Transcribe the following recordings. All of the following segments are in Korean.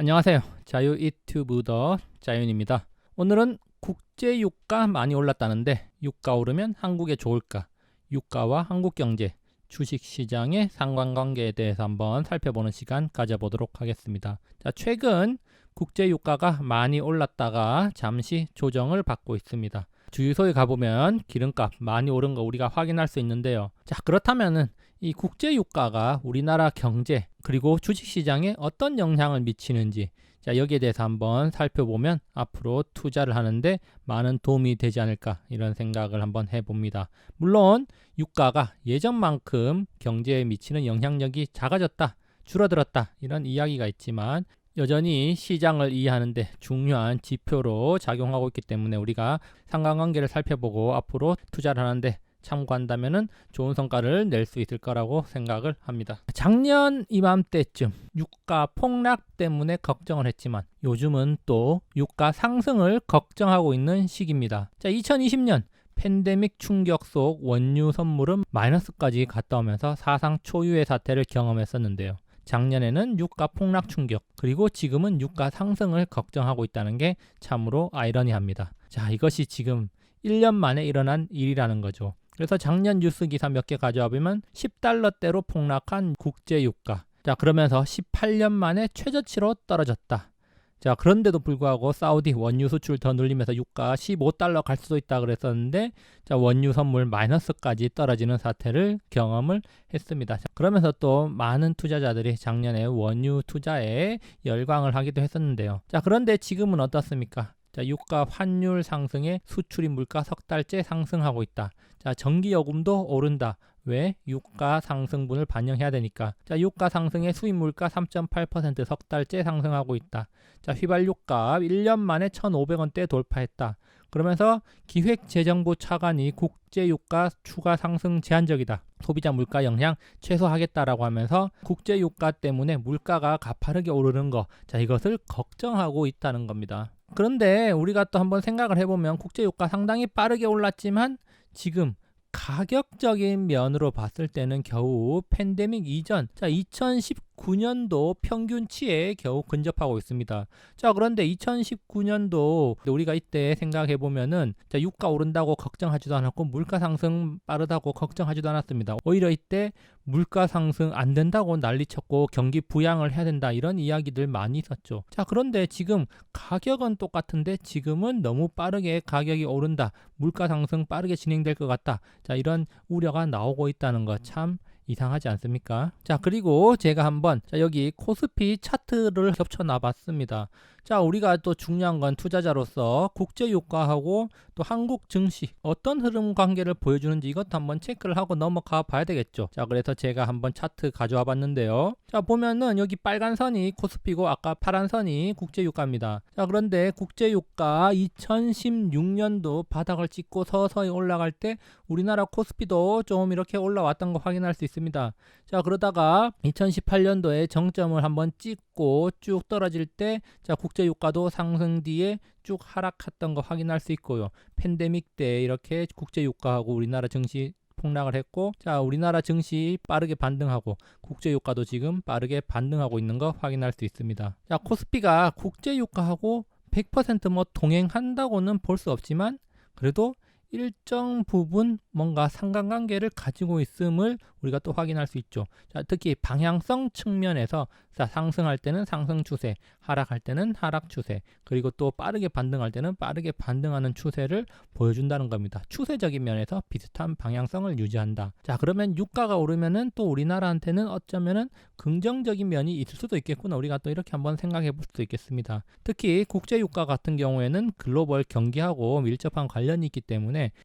안녕하세요. 자유 유튜브 더 자윤입니다. 오늘은 국제 유가 많이 올랐다는데 유가 오르면 한국에 좋을까? 유가와 한국 경제, 주식 시장의 상관관계에 대해서 한번 살펴보는 시간 가져보도록 하겠습니다. 자, 최근 국제 유가가 많이 올랐다가 잠시 조정을 받고 있습니다. 주유소에 가보면 기름값 많이 오른 거 우리가 확인할 수 있는데요. 자, 그렇다면은 이 국제 유가가 우리나라 경제 그리고 주식 시장에 어떤 영향을 미치는지 자, 여기에 대해서 한번 살펴보면 앞으로 투자를 하는데 많은 도움이 되지 않을까 이런 생각을 한번 해봅니다. 물론 유가가 예전만큼 경제에 미치는 영향력이 작아졌다, 줄어들었다 이런 이야기가 있지만 여전히 시장을 이해하는데 중요한 지표로 작용하고 있기 때문에 우리가 상관관계를 살펴보고 앞으로 투자를 하는데 참고한다면 좋은 성과를 낼 수 있을 거라고 생각을 합니다. 작년 이맘때쯤 유가 폭락 때문에 걱정을 했지만 요즘은 또 유가 상승을 걱정하고 있는 시기입니다. 자, 2020년 팬데믹 충격 속 원유 선물은 마이너스까지 갔다 오면서 사상 초유의 사태를 경험했었는데요. 작년에는 유가 폭락 충격, 그리고 지금은 유가 상승을 걱정하고 있다는 게 참으로 아이러니합니다. 자, 이것이 지금 1년 만에 일어난 일이라는 거죠. 그래서 작년 뉴스 기사 몇 개 가져와 보면 10달러대로 폭락한 국제 유가. 자, 그러면서 18년 만에 최저치로 떨어졌다. 자, 그런데도 불구하고 사우디 원유 수출 더 늘리면서 유가 15달러 갈 수도 있다 그랬었는데 자, 원유 선물 마이너스까지 떨어지는 사태를 경험을 했습니다. 자, 그러면서 또 많은 투자자들이 작년에 원유 투자에 열광을 하기도 했었는데요. 자, 그런데 지금은 어떻습니까? 자, 유가 환율 상승에 수출입 물가 석 달째 상승하고 있다. 자, 전기 요금도 오른다. 왜? 유가 상승분을 반영해야 되니까. 자, 유가 상승에 수입 물가 3.8%석 달째 상승하고 있다. 자, 휘발유값 1년 만에 1,500원대 돌파했다. 그러면서 기획재정부 차관이 국제 유가 추가 상승 제한적이다. 소비자 물가 영향 최소하겠다라고 하면서 국제 유가 때문에 물가가 가파르게 오르는 거. 자, 이것을 걱정하고 있다는 겁니다. 그런데 우리가 또 한번 생각을 해보면 국제 유가 상당히 빠르게 올랐지만 지금 가격적인 면으로 봤을 때는 겨우 팬데믹 이전, 자, 2019 년도 평균치에 겨우 근접하고 있습니다. 자, 그런데 2019년도 우리가 이때 생각해 보면은 자, 유가 오른다고 걱정하지도 않았고 물가 상승 빠르다고 걱정하지도 않았습니다. 오히려 이때 물가 상승 안 된다고 난리쳤고 경기 부양을 해야 된다 이런 이야기들 많이 있었죠. 자, 그런데 지금 가격은 똑같은데 지금은 너무 빠르게 가격이 오른다. 물가 상승 빠르게 진행될 것 같다. 자, 이런 우려가 나오고 있다는 것 참 이상하지 않습니까? 자, 그리고 제가 한번 자, 여기 코스피 차트를 겹쳐 놔봤습니다. 자, 우리가 또 중요한 건 투자자로서 국제 유가하고 또 한국 증시 어떤 흐름 관계를 보여주는지 이것도 한번 체크를 하고 넘어가 봐야 되겠죠. 자, 그래서 제가 한번 차트 가져와 봤는데요. 자, 보면은 여기 빨간 선이 코스피고 아까 파란 선이 국제 유가입니다. 자, 그런데 국제 유가 2016년도 바닥을 찍고 서서히 올라갈 때 우리나라 코스피도 좀 이렇게 올라왔던 거 확인할 수 있습니다. 자, 그러다가 2018년도에 정점을 한번 찍고 쭉 떨어질 때 자, 국제 유가도 상승 뒤에 쭉 하락했던 거 확인할 수 있고요. 팬데믹 때 이렇게 국제 유가하고 우리나라 증시 폭락을 했고 자 우리나라 증시 빠르게 반등하고 국제 유가도 지금 빠르게 반등하고 있는 거 확인할 수 있습니다. 자 코스피가 국제 유가하고 100%뭐 동행한다고는 볼 수 없지만 그래도 일정 부분 뭔가 상관관계를 가지고 있음을 우리가 또 확인할 수 있죠. 자, 특히 방향성 측면에서 자, 상승할 때는 상승 추세, 하락할 때는 하락 추세, 그리고 또 빠르게 반등할 때는 빠르게 반등하는 추세를 보여준다는 겁니다. 추세적인 면에서 비슷한 방향성을 유지한다. 자, 그러면 유가가 오르면은 또 우리나라한테는 어쩌면은 긍정적인 면이 있을 수도 있겠구나. 우리가 또 이렇게 한번 생각해 볼 수도 있겠습니다. 특히 국제 유가 같은 경우에는 글로벌 경기하고 밀접한 관련이 있기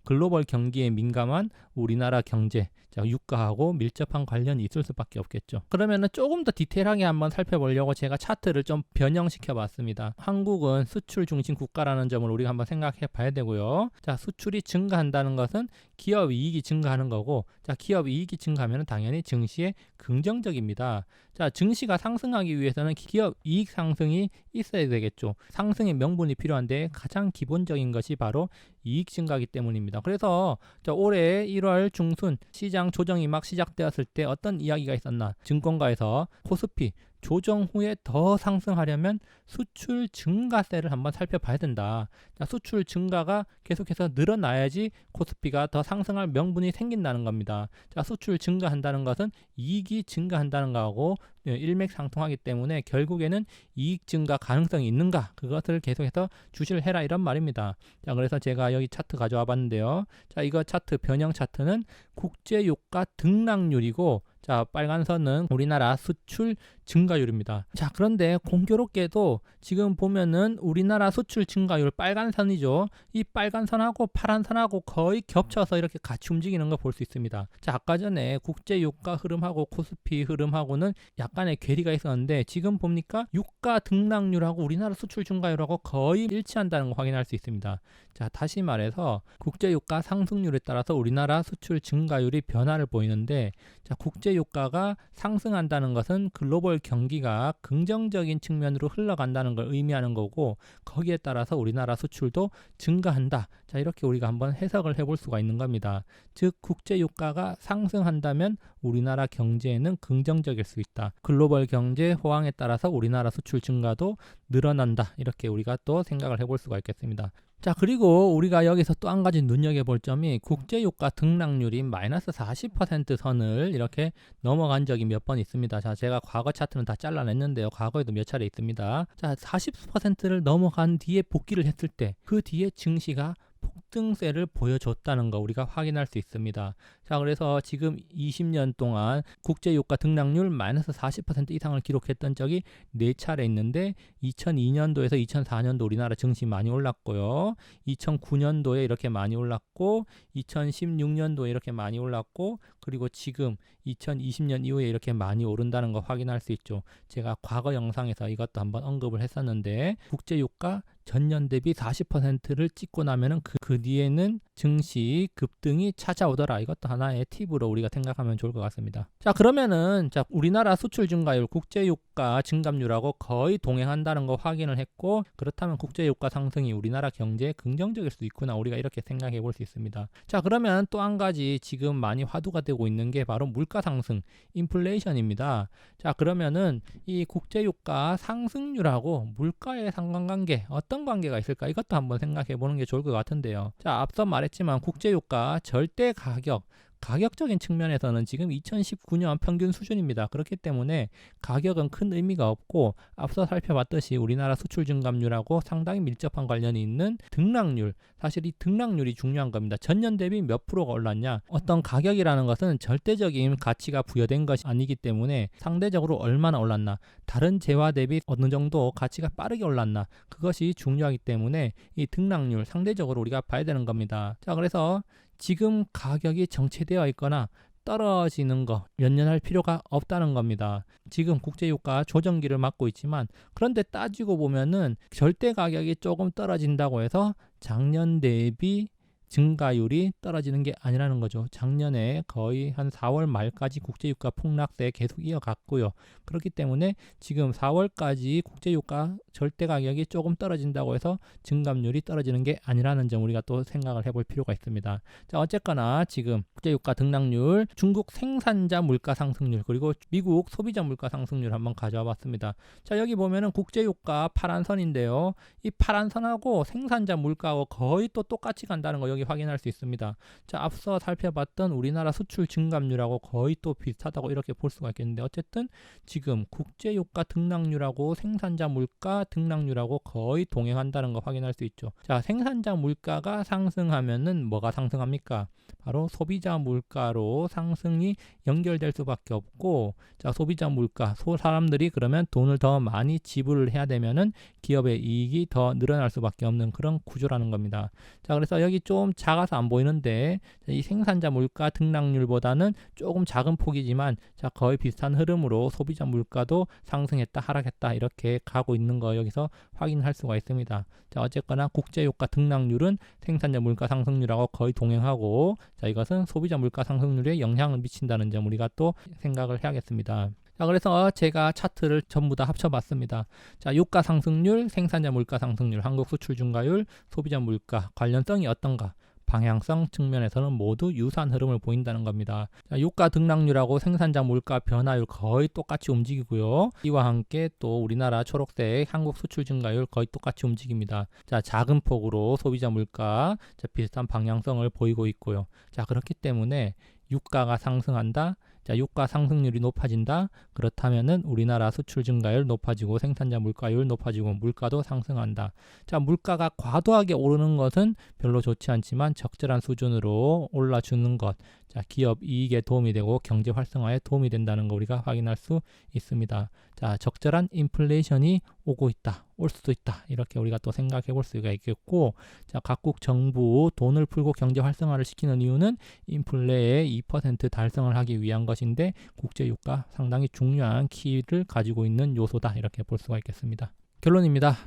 글로벌 경기에 민감한 우리나라 경제, 자, 유가하고 밀접한 관련이 있을 수밖에 없겠죠. 그러면은 조금 더 디테일하게 한번 살펴보려고 제가 차트를 좀 변형시켜 봤습니다. 한국은 수출 중심 국가라는 점을 우리가 한번 생각해 봐야 되고요. 자, 수출이 증가한다는 것은 기업 이익이 증가하는 거고, 자, 기업 이익이 증가하면 당연히 증시에 긍정적입니다. 자, 증시가 상승하기 위해서는 기업 이익 상승이 있어야 되겠죠. 상승의 명분이 필요한데 가장 기본적인 것이 바로 이익 증가기 때문입니다. 그래서 자, 올해 1월 중순 시장 조정이 막 시작되었을 때 어떤 이야기가 있었나? 증권가에서 코스피 조정 후에 더 상승하려면 수출 증가세를 한번 살펴봐야 된다. 자, 수출 증가가 계속해서 늘어나야지 코스피가 더 상승할 명분이 생긴다는 겁니다. 자, 수출 증가한다는 것은 이익이 증가한다는 거하고 예, 일맥상통하기 때문에 결국에는 이익 증가 가능성이 있는가 그것을 계속해서 주시를 해라 이런 말입니다. 자 그래서 제가 여기 차트 가져와 봤는데요. 자 이거 차트 변형 차트는 국제유가 등락률이고 자, 빨간 선은 우리나라 수출 증가율입니다. 자, 그런데 공교롭게도 지금 보면은 우리나라 수출 증가율 빨간 선이죠. 이 빨간 선하고 파란 선하고 거의 겹쳐서 이렇게 같이 움직이는 걸 볼 수 있습니다. 자, 아까 전에 국제 유가 흐름하고 코스피 흐름하고는 약간의 괴리가 있었는데 지금 봅니까? 유가 등락률하고 우리나라 수출 증가율하고 거의 일치한다는 걸 확인할 수 있습니다. 자, 다시 말해서 국제 유가 상승률에 따라서 우리나라 수출 증가율이 변화를 보이는데 자, 국제 유가가 상승한다는 것은 글로벌 경기가 긍정적인 측면으로 흘러간다는 걸 의미하는 거고 거기에 따라서 우리나라 수출도 증가한다. 자, 이렇게 우리가 한번 해석을 해볼 수가 있는 겁니다. 즉 국제 유가가 상승한다면 우리나라 경제에는 긍정적일 수 있다. 글로벌 경제 호황에 따라서 우리나라 수출 증가도 늘어난다. 이렇게 우리가 또 생각을 해볼 수가 있겠습니다. 자 그리고 우리가 여기서 또 한 가지 눈여겨볼 점이 국제유가 등락률이 마이너스 40% 선을 이렇게 넘어간 적이 몇 번 있습니다. 자 제가 과거 차트는 다 잘라냈는데요. 과거에도 몇 차례 있습니다. 자 40%를 넘어간 뒤에 복귀를 했을 때 그 뒤에 증시가 폭등세를 보여줬다는 거 우리가 확인할 수 있습니다. 자, 그래서 지금 20년 동안 국제유가 등락률 마이너스 40% 이상을 기록했던 적이 4차례 있는데 2002년도에서 2004년도 우리나라 증시 많이 올랐고요. 2009년도에 이렇게 많이 올랐고 2016년도에 이렇게 많이 올랐고 그리고 지금 2020년 이후에 이렇게 많이 오른다는 거 확인할 수 있죠. 제가 과거 영상에서 이것도 한번 언급을 했었는데 국제유가 전년 대비 40%를 찍고 나면은 그, 그 뒤에는 증시 급등이 찾아오더라. 이것도 하나의 팁으로 우리가 생각하면 좋을 것 같습니다. 자, 그러면은 자, 우리나라 수출 증가율, 국제 유 가 증감률하고 거의 동행한다는 거 확인을 했고 그렇다면 국제 유가 상승이 우리나라 경제에 긍정적일 수 있구나. 우리가 이렇게 생각해 볼 수 있습니다. 자, 그러면 또 한 가지 지금 많이 화두가 되고 있는 게 바로 물가 상승, 인플레이션입니다. 자, 그러면은 이 국제 유가 상승률하고 물가의 상관관계 어떤 관계가 있을까? 이것도 한번 생각해 보는 게 좋을 것 같은데요. 자, 앞서 말 말했지만 국제 유가 절대 가격 가격적인 측면에서는 지금 2019년 평균 수준입니다. 그렇기 때문에 가격은 큰 의미가 없고 앞서 살펴봤듯이 우리나라 수출 증감률하고 상당히 밀접한 관련이 있는 등락률 사실 이 등락률이 중요한 겁니다. 전년 대비 몇 프로가 올랐냐 어떤 가격이라는 것은 절대적인 가치가 부여된 것이 아니기 때문에 상대적으로 얼마나 올랐나 다른 재화 대비 어느 정도 가치가 빠르게 올랐나 그것이 중요하기 때문에 이 등락률 상대적으로 우리가 봐야 되는 겁니다. 자 그래서 지금 가격이 정체되어 있거나 떨어지는 거 연연할 필요가 없다는 겁니다. 지금 국제유가 조정기를 맞고 있지만 그런데 따지고 보면은 절대 가격이 조금 떨어진다고 해서 작년 대비 증가율이 떨어지는 게 아니라는 거죠. 작년에 거의 한 4월 말까지 국제유가 폭락세 계속 이어갔고요. 그렇기 때문에 지금 4월까지 국제유가 절대 가격이 조금 떨어진다고 해서 증감률이 떨어지는 게 아니라는 점 우리가 또 생각을 해볼 필요가 있습니다. 자 어쨌거나 지금 국제유가 등락률, 중국 생산자 물가 상승률 그리고 미국 소비자 물가 상승률 한번 가져와 봤습니다. 자 여기 보면은 국제유가 파란 선인데요. 이 파란 선하고 생산자 물가하고 거의 또 똑같이 간다는 거 여기 확인할 수 있습니다. 자, 앞서 살펴봤던 우리나라 수출 증감률하고 거의 또 비슷하다고 이렇게 볼 수가 있겠는데 어쨌든 지금 국제 유가 등락률하고 생산자 물가 등락률하고 거의 동행한다는 거 확인할 수 있죠. 자, 생산자 물가가 상승하면은 뭐가 상승합니까? 바로 소비자 물가로 상승이 연결될 수밖에 없고 자, 소비자 물가, 소 사람들이 그러면 돈을 더 많이 지불을 해야 되면은 기업의 이익이 더 늘어날 수밖에 없는 그런 구조라는 겁니다. 자, 그래서 여기 좀 작아서 안 보이는데 이 생산자 물가 등락률보다는 조금 작은 폭이지만 자 거의 비슷한 흐름으로 소비자 물가도 상승했다 하락했다 이렇게 가고 있는 거 여기서 확인할 수가 있습니다. 자 어쨌거나 국제 유가 등락률은 생산자 물가 상승률하고 거의 동행하고 자 이것은 소비자 물가 상승률에 영향을 미친다는 점 우리가 또 생각을 해야겠습니다. 자, 그래서 제가 차트를 전부 다 합쳐봤습니다. 자, 유가 상승률, 생산자 물가 상승률, 한국 수출 증가율, 소비자 물가 관련성이 어떤가? 방향성 측면에서는 모두 유사한 흐름을 보인다는 겁니다. 자, 유가 등락률하고 생산자 물가 변화율 거의 똑같이 움직이고요. 이와 함께 또 우리나라 초록색 한국 수출 증가율 거의 똑같이 움직입니다. 자, 작은 폭으로 소비자 물가 자, 비슷한 방향성을 보이고 있고요. 자, 그렇기 때문에 유가가 상승한다. 자, 유가 상승률이 높아진다. 그렇다면은 우리나라 수출 증가율 높아지고 생산자 물가율 높아지고 물가도 상승한다. 자, 물가가 과도하게 오르는 것은 별로 좋지 않지만 적절한 수준으로 올라주는 것. 자, 기업 이익에 도움이 되고 경제 활성화에 도움이 된다는 거 우리가 확인할 수 있습니다. 자, 적절한 인플레이션이 오고 있다. 올 수도 있다. 이렇게 우리가 또 생각해 볼 수가 있겠고, 자, 각국 정부 돈을 풀고 경제 활성화를 시키는 이유는 인플레의 2% 달성을 하기 위한 것인데 국제 유가 상당히 중요한 키를 가지고 있는 요소다. 이렇게 볼 수가 있겠습니다. 결론입니다.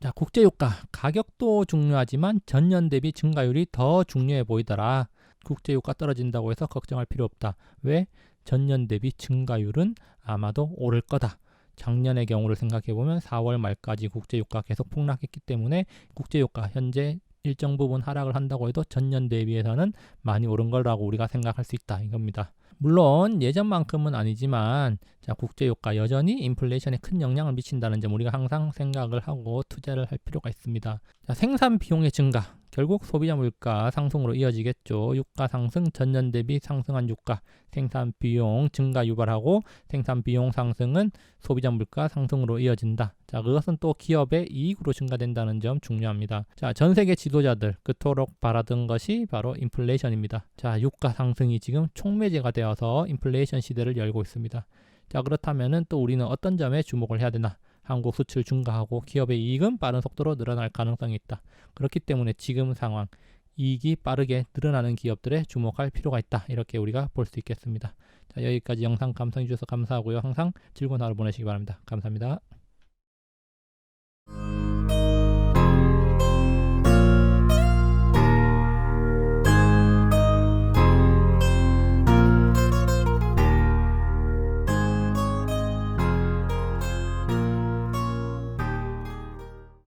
자, 국제 유가 가격도 중요하지만 전년 대비 증가율이 더 중요해 보이더라. 국제 유가 떨어진다고 해서 걱정할 필요 없다. 왜? 전년 대비 증가율은 아마도 오를 거다. 작년의 경우를 생각해 보면 4월 말까지 국제 유가 계속 폭락했기 때문에 국제 유가 현재 일정 부분 하락을 한다고 해도 전년 대비해서는 많이 오른 거라고 우리가 생각할 수 있다 이겁니다. 물론 예전만큼은 아니지만 자, 국제 유가 여전히 인플레이션에 큰 영향을 미친다는 점 우리가 항상 생각을 하고 투자를 할 필요가 있습니다. 자, 생산 비용의 증가 결국 소비자 물가 상승으로 이어지겠죠. 유가 상승 전년 대비 상승한 유가 생산 비용 증가 유발하고 생산 비용 상승은 소비자 물가 상승으로 이어진다. 자, 그것은 또 기업의 이익으로 증가된다는 점 중요합니다. 자, 전 세계 지도자들 그토록 바라던 것이 바로 인플레이션입니다. 자, 유가 상승이 지금 촉매제가 되어서 인플레이션 시대를 열고 있습니다. 자, 그렇다면은 또 우리는 어떤 점에 주목을 해야 되나? 한국 수출 증가하고 기업의 이익은 빠른 속도로 늘어날 가능성이 있다. 그렇기 때문에 지금 상황 이익이 빠르게 늘어나는 기업들에 주목할 필요가 있다. 이렇게 우리가 볼 수 있겠습니다. 자, 여기까지 영상 감상해 주셔서 감사하고요. 항상 즐거운 하루 보내시기 바랍니다. 감사합니다.